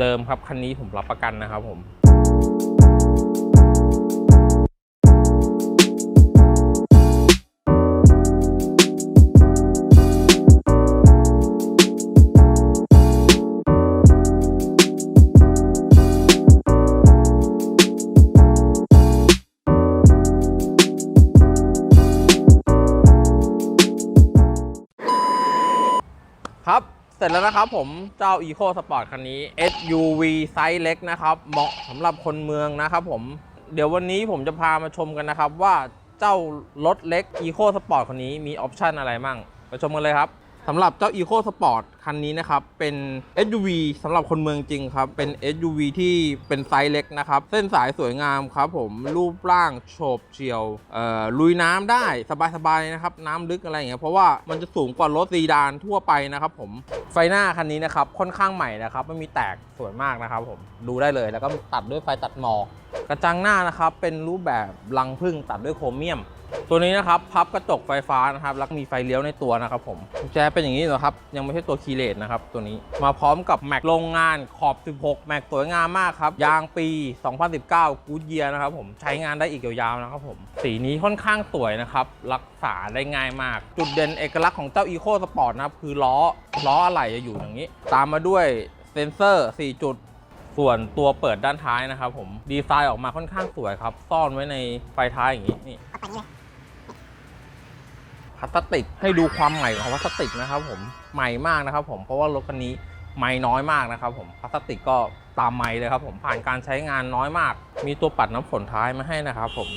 เดิมๆครับคันนี้ผมรับประกันนะครับผม เสร็จแล้วนะครับผมเจ้า Eco Sport คันนี้ SUV ไซส์เล็กนะครับเหมาะสำหรับคนเมืองนะครับผมเดี๋ยววันนี้ผมจะพามาชมกันนะครับว่าเจ้ารถเล็ก Eco Sport คันนี้มีออปชันอะไรมั่งไปชมกันเลยครับ สำหรับเจ้า Eco Sport คันนี้นะครับ เป็น SUV สำหรับคนเมืองจริงครับ เป็น SUV ที่เป็นไซส์เล็กนะครับ เส้นสายสวยงามครับผม รูปร่างโฉบเฉียวเอ่อลุยน้ำได้สบายๆนะครับ น้ำลึกอะไรอย่างเงี้ย เพราะว่ามันจะสูงกว่ารถซีดานทั่วไปนะครับผม ไฟหน้าคันนี้นะครับ ค่อนข้างใหม่นะครับ ไม่มีแตกสวยมากนะครับผม ดูได้เลย แล้วก็ตัดด้วยไฟตัดหมอก กระจังหน้านะครับเป็นรูปแบบรังผึ้งตัดด้วยโครเมียม ตัวนี้นะครับพับกระจกไฟฟ้านะครับแล้วก็มีไฟเลี้ยวในตัวนะครับผมกุญแจเป็นอย่างนี้เหรอครับยังไม่ใช่ตัวคีเลสนะครับตัวนี้มาพร้อมกับแม็กโรงงานขอบ 16 แม็กสวยงามมากครับยางปี 2019 กูดเยียนะครับผมใช้งานได้อีกยาวๆนะครับผมสีนี้ค่อนข้างสวยนะครับรักษาได้ง่ายมาก จุดเด่นเอกลักษณ์ของเจ้า Eco Sport นะครับคือล้อล้ออะไหล่จะอยู่อย่างนี้ ตามมาด้วยเซนเซอร์ 4 จุด ส่วนตัวเปิดด้านท้ายนะครับผมดีไซน์ออกมาค่อนข้างสวยครับ ซ่อนไว้ในไฟท้ายอย่างนี้นี่พลาสติกให้ดูความใหม่ของพลาสติกนะครับผมใหม่มากนะครับ ผมเพราะว่ารถคันนี้ไม้น้อยมากนะครับ ผมพลาสติกก็ตามไม้เลยครับ ผมผ่านการใช้งานน้อยมาก มีตัวปัดน้ำฝนท้ายมาให้นะครับ ผม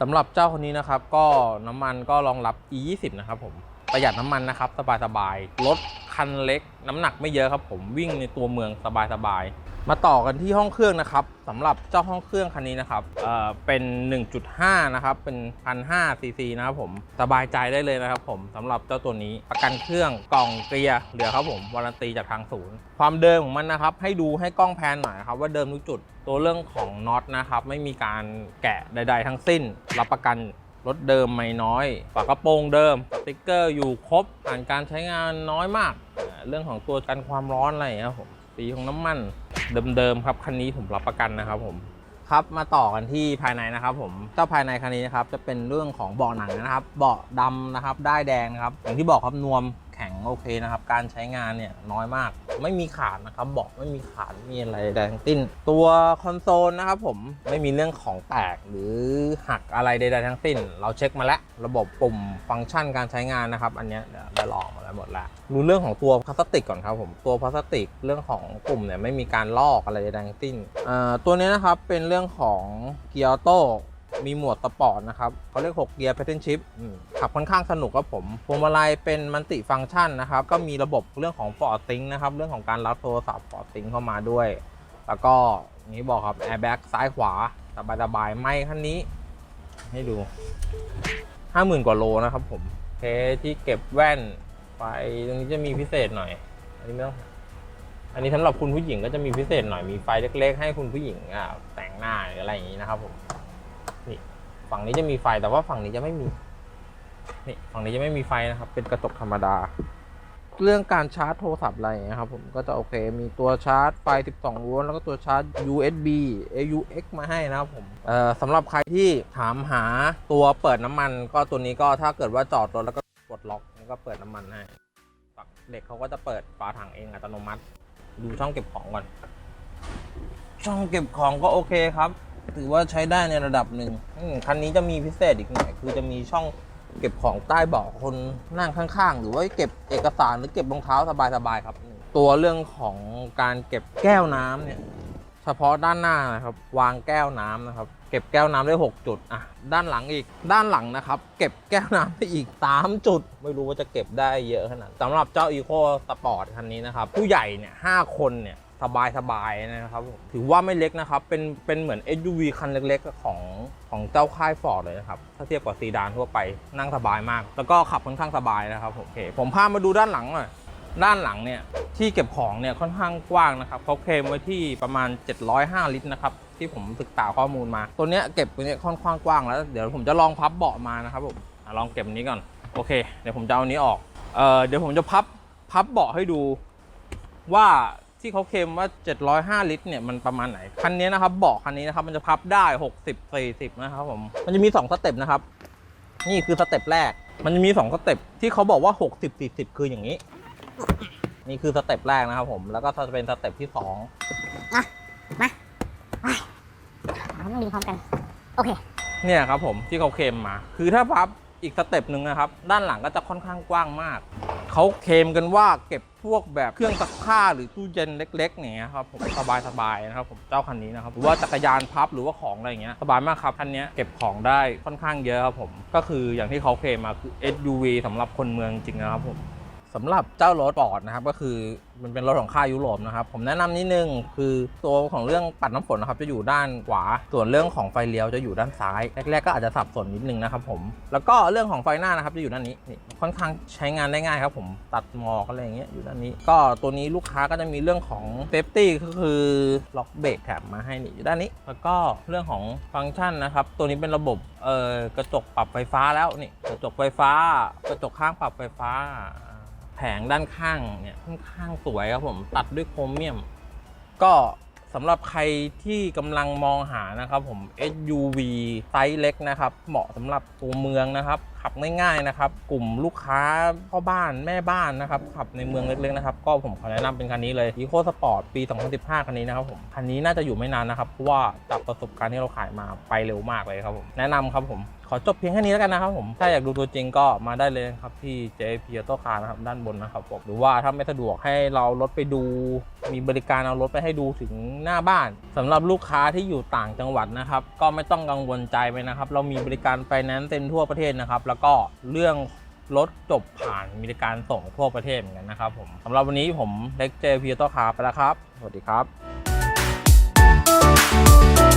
สำหรับเจ้าคนนี้นะครับ ก็น้ำมันก็รองรับ E20 นะครับผมประหยัดน้ำมันนะครับ สบายๆรถคันเล็ก น้ำหนักไม่เยอะครับ ผมวิ่งในตัวเมืองสบายๆ มาต่อกันที่ห้องเครื่องนะครับสำหรับเจ้าห้องเครื่องคันนี้นะครับเอ่อเป็น 1.5 นะครับ เป็น1,500ซีซีนะครับผมสบายใจได้เลยนะครับผมสำหรับเจ้าตัวนี้ประกันเครื่องกล่องเกียร์เหลือครับผมวารันตีจากทางศูนย์ ความเดิมของมันนะครับ ให้ดูให้กล้องแพนหน่อยครับว่าเดิมทุกจุดตัวเรื่องของน็อตนะครับ ไม่มีการแกะใด ๆ ทั้งสิ้น รับประกันรถเดิมไม่น้อยฝากระโปรงเดิมสติ๊กเกอร์อยู่ครบผ่านการใช้งานน้อยมาก เรื่องของตัวกันความร้อนอะไรอย่างเงี้ยครับผม สีของน้ำมันเดิมๆครับคันนี้ผมรับประกันนะครับผมครับมาต่อกันที่ภายในนะครับ ผมเจ้าภายในคันนี้นะครับจะเป็นเรื่องของเบาะหนังนะครับ เบาะดำนะครับได้ายแดงนะครับอย่างที่บอกครับนวมแข็งโอเคนะครับ การใช้งานเนี่ยน้อยมาก ไม่มีขาดนะครับเบาะไม่มีขาดมีอะไรแดงติ้น ตัวคอนโซลนะครับผมไม่มีเรื่องของแตกหรือหักอะไรใดๆทั้งสิ้น เราเช็คมาแล้วระบบปุ่มฟังก์ชันการใช้งานนะครับ อันนี้เดี๋ยวได้ลองมาแล้วหมดล้วรู้เรื่องของตัวพลาสติกก่อนครับผมตัวพลาสติกเรื่องของปุ่มเนี่ยไม่มีการลอกอะไรใดๆทั้งสิ้นตัวนี้นะครับเป็นเรื่องของเกียร์โต้ มีหมวดสปอร์ตนะครับเขาเรียก 6 เกียร์ Pattern Shift ขับค่อนข้างสนุกครับผมพวงมาลัยเป็นมันติฟังก์ชันนะครับ ก็มีระบบเรื่องของ Ford Sync นะครับ เรื่องของการรับโทรศัพท์ Ford Sync เข้ามาด้วย แล้วก็อย่างนี้บอกครับ Airbag ซ้ายขวาสบายๆไม่คันนี้ ให้ดู 50,000 กว่าโลนะครับผมเคที่เก็บแว่นไฟตรงนี้จะมีพิเศษหน่อย อันนี้ไม่ต้องอันนี้สำหรับคุณผู้หญิงก็จะมีพิเศษหน่อยมีไฟเล็ก ๆ ให้คุณผู้หญิงอะแต่งหน้าหรืออะไรอย่างนี้นะครับผม ฝั่งนี้จะมีไฟแต่ว่าฝั่งนี้จะไม่มีนี่ฝั่งนี้จะไม่มีไฟนะครับ เป็นกระจกธรรมดา เรื่องการชาร์จโทรศัพท์อะไรอย่างเงี้ยครับ ผมก็จะโอเค มีตัวชาร์จไฟ 12 โวลต์แล้วก็ตัวชาร์จ USB AUX มาให้นะครับผมเอ่อสำหรับใครที่ถามหาตัวเปิดน้ำมัน ก็ตัวนี้ก็ถ้าเกิดว่าจอดรถแล้วก็กดล็อกนี่ก็เปิดน้ำมันให้เด็กเขาก็จะเปิดฝาถังเองอัตโนมัติ ดูช่องเก็บของก่อน ช่องเก็บของก็โอเคครับ ถือว่าใช้ได้ในระดับหนึ่งคันนี้จะมีพิเศษอีกหน่อย คือจะมีช่องเก็บของใต้เบาะคนนั่งข้างๆ หรือว่าเก็บเอกสารหรือเก็บรองเท้าสบายๆครับ ตัวเรื่องของการเก็บแก้วน้ำเนี่ยเฉพาะด้านหน้านะครับ วางแก้วน้ำนะครับ เก็บแก้วน้ำได้ 6 จุดอะด้านหลังอีกด้านหลังนะครับ เก็บแก้วน้ำได้อีก 3 จุด ไม่รู้ว่าจะเก็บได้เยอะขนาดสำหรับเจ้า Eco Sport คันนี้นะครับ ผู้ใหญ่เนี่ยหคนเนี่ย สบายสบายๆนะครับ ถือว่าไม่เล็กนะครับ เป็นเป็นเหมือน SUV คันเล็กๆ ของของเจ้าค่ายฟอร์ดเลยนะครับ ถ้าเทียบกับซีดานทั่วไปนั่งสบายมาก แล้วก็ขับค่อนข้างสบายนะครับผมโอเคผมพามาดูด้านหลังหน่อยด้านหลังเนี่ยที่เก็บของเนี่ยค่อนข้างกว้างนะครับเขาเคลมไว้ที่ประมาณ 705 ลิตรนะครับที่ผมศึกษาข้อมูลมา ตัวเนี้ยเก็บตัวเนี้ยค่อนข้างกว้างแล้ว เดี๋ยวผมจะลองพับเบาะมานะครับผมลองเก็บอันนี้ก่อนโอเค เดี๋ยวผมจะเอาอันนี้ออกเออเดี๋ยวผมจะพับพับเบาะให้ดูว่า ที่เขาเคลมว่า 705 ลิตรเนี่ยมันประมาณไหน คันนี้นะครับเบาะคันนี้นะครับมันจะพับได้ 60 40 นะครับผม มันจะมี 2 สเต็ปนะครับ นี่คือสเต็ปแรก มันจะมี 2 สเต็ปที่เขาบอกว่า 60 40 คืออย่างนี้ นี่คือสเต็ปแรกนะครับผม แล้วก็จะเป็นสเต็ปที่2เราต้องดึงพร้อมกัน โอเค เนี่ยครับผมที่เขาเคลมมา คือถ้าพับอีกสเต็ปหนึ่งนะครับ ด้านหลังก็จะค่อนข้างกว้างมาก เขาเคลมกันว่าเก็บพวกแบบเครื่องซักผ้าหรือตู้เย็นเล็กๆเนี้ยครับผมสบายสบายๆนะครับผมเจ้าคันนี้นะครับหรือว่าจักรยานพับหรือว่าของอะไรเงี้ยสบายมากครับคันนี้เก็บของได้ค่อนข้างเยอะครับผมก็คืออย่างที่เขาเคลมมาคือ SUV สำหรับคนเมืองจริงนะครับผม สำหรับเจ้ารถปอดนะครับก็คือมันเป็นรถของค่ายยุโรปนะครับผมแนะนำนิดนึงคือตัวของเรื่องปัดน้ำฝนนะครับจะอยู่ด้านขวา ส่วนเรื่องของไฟเลี้ยวจะอยู่ด้านซ้ายแรกๆก็อาจจะสับสนนิดนึงนะครับผมแล้วก็เรื่องของไฟหน้านะครับจะอยู่ด้านนี้นี่ค่อนข้างใช้งานได้ง่ายครับผมตัดหมอกอะไรอย่างเงี้ยอยู่ด้านนี้ ก็ตัวนี้ลูกค้าก็จะมีเรื่องของเซฟตี้ก็คือล็อกเบรกแถบมาให้นี่อยู่ด้านนี้ แล้วก็เรื่องของฟังก์ชันนะครับตัวนี้เป็นระบบเอ่อกระจกปรับไฟฟ้าแล้วนี่กระจกไฟฟ้า กระจกข้างปรับไฟฟ้า แผงด้านข้างเนี่ยค่อนข้างสวยครับผมตัดด้วยโครเมียม ก็สำหรับใครที่กำลังมองหานะครับผม SUV ไซส์เล็กนะครับ เหมาะสำหรับตัวเมืองนะครับ ขับง่ายๆนะครับ กลุ่มลูกค้าพ่อบ้านแม่บ้านนะครับ ขับในเมืองเล็กๆนะครับ ก็ผมขอแนะนำเป็นคันนี้เลย Eco Sport ปี 2015 คันนี้นะครับผม คันนี้น่าจะอยู่ไม่นานนะครับ เพราะว่าจากประสบการณ์ที่เราขายมาไปเร็วมากเลยครับผม แนะนำครับผม ขอจบเพียงแค่นี้แล้วกันนะครับผม ถ้าอยากดูตัวจริงก็มาได้เลยครับที่ JP Auto Car นะครับด้านบนนะครับผม หรือว่าถ้าไม่สะดวกให้เรารถไปดู มีบริการเอารถไปให้ดูถึงหน้าบ้านสำหรับลูกค้าที่อยู่ต่างจังหวัดนะครับ ก็ไม่ต้องกังวลใจไปนะครับ เรามีบริการไฟแนนซ์เต็มทั่วประเทศนะครับแล้วก็เรื่องรถจบผ่านมีการส่งทั่วประเทศเหมือนกันนะครับผมสำหรับวันนี้ผมเล็กเจพีโตคาร์ไปแล้วครับ สวัสดีครับ